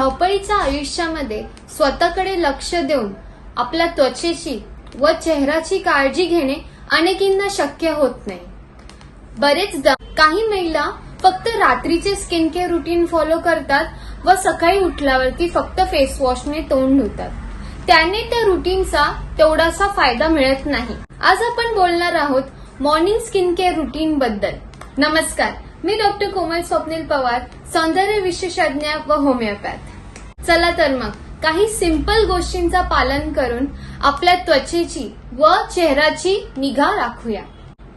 धावपळीच्या आयुष्यामध्ये स्वतःकडे लक्ष देऊन आपल्या त्वचेची व चेहऱ्याची काळजी घेणे अनेकींना शक्य होत नाही. बरेचदा काही महिला फक्त रात्रीचे स्किन केअर रुटीन फॉलो करतात व सकाळी उठल्यावरती फक्त फेस वॉशने तोंड धुतात. त्याने त्या रुटीनचा तेवढासा फायदा मिळत नाही. आज आपण बोलणार आहोत मॉर्निंग स्किन केअर रुटीन बद्दल. नमस्कार. मी डॉक्टर कोमल स्वप्नील पवार सौंदर्य विशेषज्ञ व होमिओपॅथ. चला तर मग काही सिंपल गोष्टींचा पालन करून आपल्या त्वचेची व चेहऱ्याची निगा राखूया.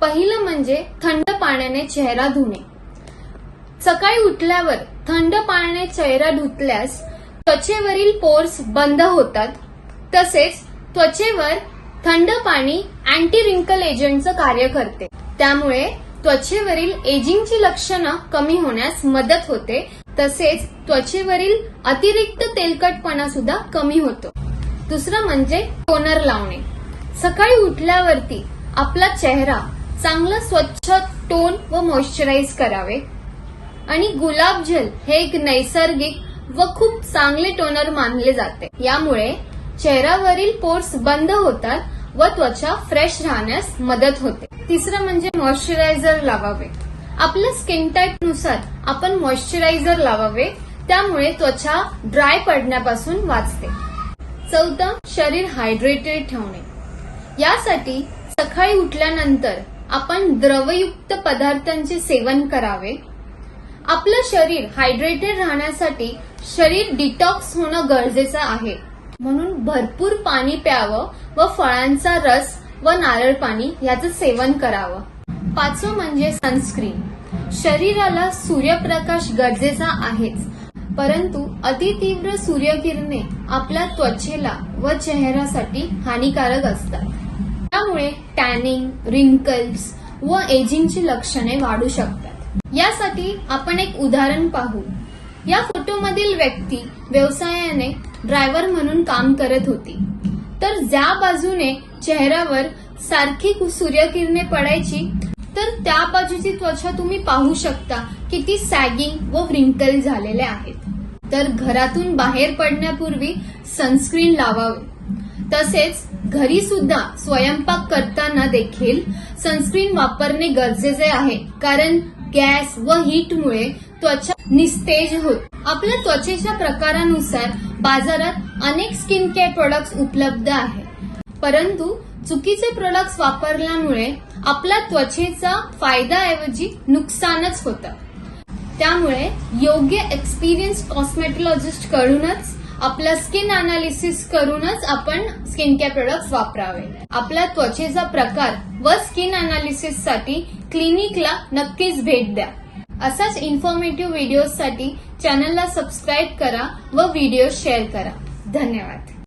पहिलं म्हणजे थंड पाण्याने चेहरा धुणे. सकाळी उठल्यावर थंड पाण्याने चेहरा धुतल्यास त्वचेवरील पोर्स बंद होतात. तसेच त्वचेवर थंड पाणी अँटी रिंकल एजंटचं कार्य करते. त्यामुळे त्वचेवरील एजिंगची लक्षणं कमी होण्यास मदत होते. तसेच त्वचेवरील अतिरिक्त तेलकटपणा सुद्धा कमी होतो. दुसरं म्हणजे टोनर लावणे. सकाळी उठल्यावरती आपला चेहरा चांगला स्वच्छ टोन व मॉइश्चराइज करावे. आणि गुलाब जल हे एक नैसर्गिक व खूप चांगले टोनर मानले जाते. यामुळे चेहऱ्यावरील पोर्स बंद होतात व त्वचा फ्रेश राहण्यास मदत होते. तिसरं म्हणजे मॉइश्चरायझर लावावे. आपल्या स्किन टाईपनुसार आपण मॉइश्चरायझर लावावे त्यामुळे त्वचा ड्राय पडण्यापासून वाचते. चौथं शरीर हायड्रेटेड ठेवणे. यासाठी सकाळी उठल्यानंतर आपण द्रवयुक्त पदार्थांचे सेवन करावे. आपलं शरीर हायड्रेटेड राहण्यासाठी शरीर डिटॉक्स होणं गरजेचं आहे. म्हणून भरपूर पाणी प्यावं व फळांचा रस व नारळ पाणी याचं सेवन करावं. पाचवं म्हणजे सनस्क्रीन शरीराला सूर्यप्रकाश गरजेचा आहेच. परंतु अतितीव्र सूर्यकिरणे आपल्या त्वचेला व चेहऱ्यासाठी हानिकारक असतात. त्यामुळे टॅनिंग रिंकल्स व एजिंगची लक्षणे वाढू शकतात. यासाठी आपण एक उदाहरण पाहू. या फोटोमधील व्यक्ती व्यवसायाने ड्रायव्हर म्हणून काम करत होती. तर ज्या बाजूने चेहऱ्यावर सारखी सूर्यकिरणे पडायची तर त्या बाजूची त्वचा तुम्ही पाहू शकता किती सॅगिंग व व्रिंकल झालेल्या आहेत. तर घरातून बाहेर पडण्यापूर्वी सनस्क्रीन लावावे. तसेच घरी सुद्धा स्वयंपाक करताना देखील सनस्क्रीन वापरणे गरजेचे आहे. कारण गॅस व हीटमुळे त्वचा निस्तेज होत. आपल्या त्वचेच्या प्रकारानुसार बाजारात अनेक स्किन केअर प्रोडक्ट्स उपलब्ध आहेत. परंतु चुकीचे प्रोडक्ट्स वापरल्यामुळे आपल्या त्वचेचा फायदाऐवजी नुकसानच होतं. त्यामुळे योग्य एक्सपिरियन्स कॉस्मेटॉलॉजिस्ट कडूनच आपलं स्किन अनालिसिस करूनच आपण स्किन केअर प्रोडक्ट वापरावे. आपल्या त्वचेचा प्रकार व स्किन अनालिसिससाठी क्लिनिकला नक्कीच भेट द्या. असाच इन्फॉर्मेटिव्ह व्हिडिओसाठी चॅनलला सबस्क्राईब करा व व्हिडिओ शेअर करा. धन्यवाद.